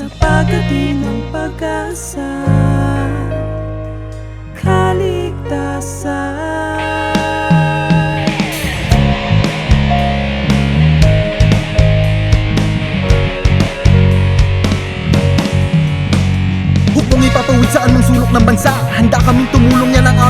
pagdating ng pag-asa Kaligtasan. Hukbong ipapawid sa anong sulok ng bansa. Handa kaming tumulong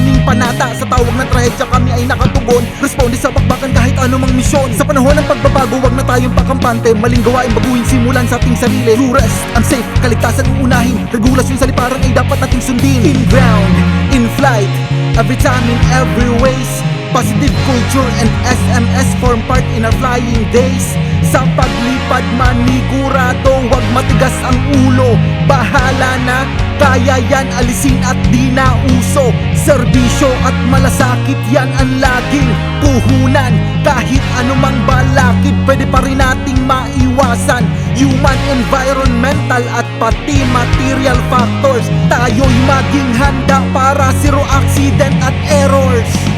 aming panata. Sa tawag ng trahedya kami ay nakatugon. Responde sa bakbakan kahit anumang misyon. Sa panahon ng pagbabago wag na tayong pakampante. Maling gawain baguhin simulan sa ating sarili. True rest, I'm safe, kaligtasan uunahin Regulasyon sa liparan ay dapat nating sundin. In ground, in flight Every time in every ways. Positive culture and SMS form part in our flying days. Sa paglipad manigurado Huwag matigas ang ulo. Bahala na Kaya yan alisin at di na uso. Serbisyo at malasakit yan ang laging puhunan. Kahit anumang balakid Pwede pa rin nating maiwasan. Human, environmental at pati material factors. Tayo'y maging handa para zero accident at errors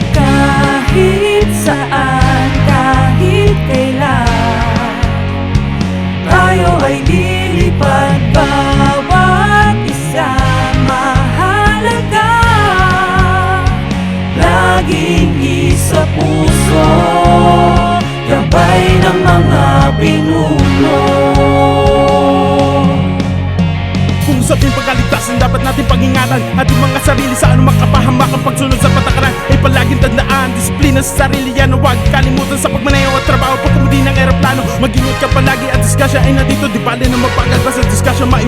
usapin pagkaligtasan dapat natin pag-ingatan Ating mga sarili sa anumang kapahamakan Pagsunod sa patakaran ay palaging tandaan Disiplina sa sarili yan. Huwag kalimutan sa pagmanayaw at trabaho Pagkamudi ng aeroplano Mag-ingat ka palagi at diskasya ay nandito Di bali na magpagalbas at diskasya mong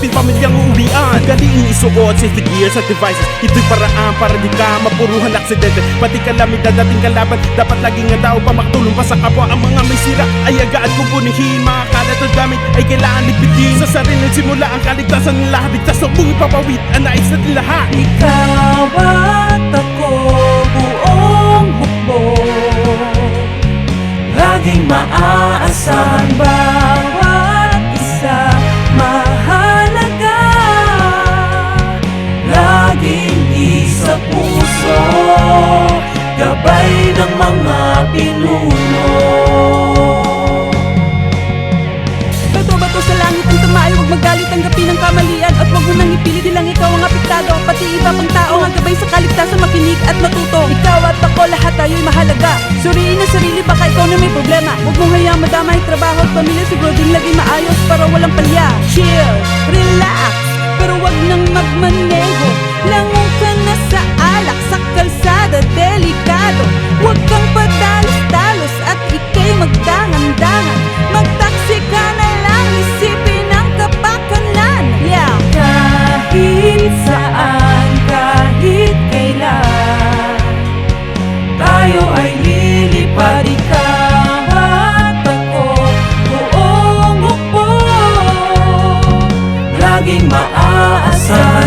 isipin pamilyang uuwian Galing isuot safety gears at devices. Ito'y paraan para di ka mapuruhan aksidente. Pati kalamidad dating kalaban Dapat laging nga tao pa makatulong pa sa kapwa. Ang mga may sira ay agad kumpunihin Mga kalat at gamit ay kailangan lipitin Sa sarili simula ang kaligtasan ng lahat Ligtas. Na buong ipapawid ang nais natin lahat. Ikaw at ako buong hukbo. Laging maaasahan bawat iba pang tao ang gabay sa kaligtasan Makinig at matuto. Ikaw at ako lahat tayo'y mahalaga. Suriin ang sarili baka ikaw na may problema. Huwag mong hayaan madama ang trabaho at pamilya. Siguro din laging maayos para walang palya. Chill, relax Pero wag nang magmaneho Laging maaasahan